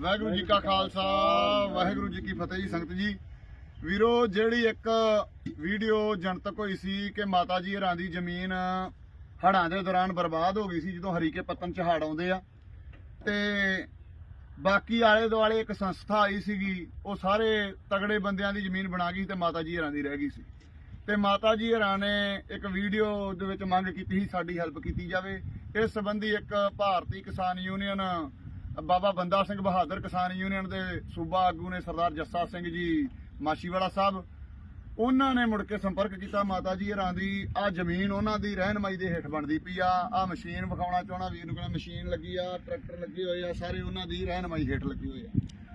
ਵਾਹਿਗੁਰੂ ਜੀ ਕਾ ਖਾਲਸਾ, ਵਾਹਿਗੁਰੂ ਜੀ ਕੀ ਫਤਿਹ ਜੀ, ਸੰਗਤ ਜੀ। ਵੀਰੋ, ਜਿਹੜੀ ਇੱਕ ਵੀਡੀਓ ਜਨਤਕ ਹੋਈ ਸੀ ਕਿ ਮਾਤਾ ਜੀ ਹਰਾਂ ਦੀ ਜ਼ਮੀਨ ਹੜਾਂ ਦੇ ਦੌਰਾਨ ਬਰਬਾਦ ਹੋ ਗਈ ਸੀ, ਜਦੋਂ ਹਰੀਕੇ ਪੱਤਨ ਚ ਹੜ ਆਉਂਦੇ ਆ, ਤੇ ਬਾਕੀ ਆਲੇ ਦੁਆਲੇ ਇੱਕ ਸੰਸਥਾ ਆਈ ਸੀਗੀ, ਉਹ ਸਾਰੇ ਤਗੜੇ ਬੰਦਿਆਂ ਦੀ ਜ਼ਮੀਨ ਬਣਾ ਗਈ ਤੇ ਮਾਤਾ ਜੀ ਹਰਾਂ ਦੀ ਰਹਿ ਗਈ ਸੀ। ਤੇ ਮਾਤਾ ਜੀ ਹਰਾਂ ਨੇ ਇੱਕ ਵੀਡੀਓ ਦੇ ਵਿੱਚ ਮੰਗ ਕੀਤੀ ਸੀ, ਸਾਡੀ ਹੈਲਪ ਕੀਤੀ ਜਾਵੇ। ਇਸ ਸੰਬੰਧੀ ਇੱਕ ਭਾਰਤੀ ਕਿਸਾਨ ਯੂਨੀਅਨ ਬਾਬਾ ਬੰਦਾ ਸਿੰਘ ਬਹਾਦਰ ਕਿਸਾਨ ਯੂਨੀਅਨ ਦੇ ਸੂਬਾ ਆਗੂ ਨੇ ਸਰਦਾਰ ਜੱਸਾ ਸਿੰਘ ਜੀ ਮਾਛੀਵਾੜਾ ਸਾਹਿਬ। ਉਹਨਾਂ ਨੇ ਮੁੜ ਕੇ ਸੰਪਰਕ ਕੀਤਾ ਮਾਤਾ ਜੀ ਹਰਾਂ ਦੀ। ਆ ਜ਼ਮੀਨ ਉਹਨਾਂ ਦੀ ਰਹਿਨਮਾਈ ਦੇ ਹੇਠ ਬਣਦੀ ਪਈ ਆ। ਆ ਮਸ਼ੀਨ ਵਿਖਾਉਣਾ ਚਾਹਣਾ ਵੀਰ ਨੂੰ ਕਹਿੰਦਾ ਮਸ਼ੀਨ ਲੱਗੀ ਆ, ਟਰੈਕਟਰ ਲੱਗੇ ਹੋਏ ਆ, ਸਾਰੇ ਉਹਨਾਂ ਦੀ ਰਹਿਨਮਾਈ ਹੇਠ ਲੱਗੇ ਹੋਏ ਆ।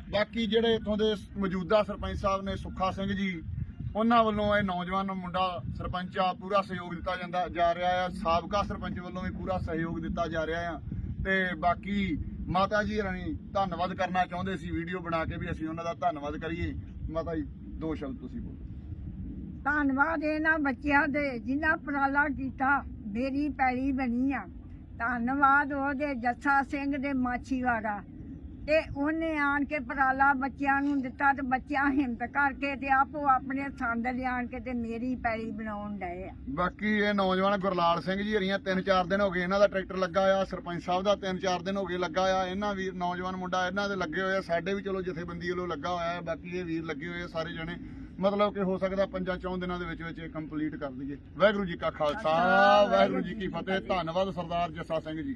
ਬਾਕੀ ਜਿਹੜੇ ਇੱਥੋਂ ਦੇ ਮੌਜੂਦਾ ਸਰਪੰਚ ਸਾਹਿਬ ਨੇ ਸੁੱਖਾ ਸਿੰਘ ਜੀ, ਉਹਨਾਂ ਵੱਲੋਂ ਇਹ ਨੌਜਵਾਨ ਮੁੰਡਾ ਸਰਪੰਚ ਆ, ਪੂਰਾ ਸਹਿਯੋਗ ਦਿੱਤਾ ਜਾਂਦਾ, ਜਾ ਰਿਹਾ ਆ। ਸਾਬਕਾ ਸਰਪੰਚ ਵੱਲੋਂ ਵੀ ਪੂਰਾ ਸਹਿਯੋਗ ਦਿੱਤਾ ਜਾ ਰਿਹਾ ਆ। ਤੇ ਬਾਕੀ ਮਾਤਾ ਜੀ ਰਾਣੀ ਧੰਨਵਾਦ ਕਰਨਾ ਚਾਹੁੰਦੇ ਸੀ, ਵੀਡੀਓ ਬਣਾ ਕੇ ਵੀ ਅਸੀਂ ਉਹਨਾਂ ਦਾ ਧੰਨਵਾਦ ਕਰੀਏ। ਮਾਤਾ ਜੀ, ਦੋ ਸ਼ਬਦ ਤੁਸੀਂ ਬੋਲੋ। ਧੰਨਵਾਦ ਇਹਨਾਂ ਬੱਚਿਆਂ ਦੇ ਜਿਨ੍ਹਾਂ ਉਪਰਾਲਾ ਕੀਤਾ, ਮੇਰੀ ਪੈਲੀ ਬਣੀ ਆ। ਧੰਨਵਾਦ ਉਹਦੇ ਜੱਸਾ ਸਿੰਘ ਦੇ ਮਾਛੀਵਾੜਾ। ਤੇ ਉਹਨੇ ਆਣ ਕੇ ਉਪਰਾਲਾ ਬੱਚਿਆਂ ਨੂੰ ਦਿੱਤਾ ਤੇ ਬੱਚਿਆਂ ਹਿੰਮਤ ਕਰਕੇ ਤੇ ਆਪੋ ਆਪਣੇ ਸੰਦ ਲਿਆਣ ਕੇ ਤੇ ਮੇਰੀ ਪੈਲੀ ਬਣਾਉਣ ਡਏ ਆ। ਬਾਕੀ ਇਹ ਨੌਜਵਾਨ ਗੁਰਲਾਲ ਸਿੰਘ ਜੀ ਹਰੀਆਂ 3-4 ਦਿਨ ਹੋ ਗਏ ਇਹਨਾਂ ਦਾ ਟਰੈਕਟਰ ਲੱਗਾ ਆ ਸਰਪੰਚ ਸਾਹਿਬ ਦਾ 3-4 ਦਿਨ ਹੋ ਗਏ ਲੱਗਾ ਆ ਇਹਨਾਂ ਵੀਰ ਨੌਜਵਾਨ ਮੁੰਡਾ ਇਹਨਾਂ ਦੇ ਲੱਗੇ ਹੋਏ ਆ ਸਾਡੇ ਵੀ ਚਲੋ ਜਥੇਬੰਦੀ ਵੱਲੋਂ ਲੱਗਾ ਹੋਇਆ ਬਾਕੀ ਇਹ ਵੀਰ ਲੱਗੇ ਹੋਏ ਆ ਸਾਰੇ ਜਣੇ ਮਤਲਬ ਕਿ ਹੋ ਸਕਦਾ ਪੰਜਾਂ ਚੌਂ ਦਿਨਾਂ ਦੇ ਵਿੱਚ ਵਿੱਚ ਇਹ ਕੰਪਲੀਟ ਕਰ ਲਈਏ ਵਾਹਿਗੁਰੂ ਜੀ ਕਾ ਖਾਲਸਾ ਵਾਹਿਗੁਰੂ ਜੀ ਕੀ ਫਤਿਹ। ਧੰਨਵਾਦ ਸਰਦਾਰ ਜੱਸਾ ਸਿੰਘ ਜੀ।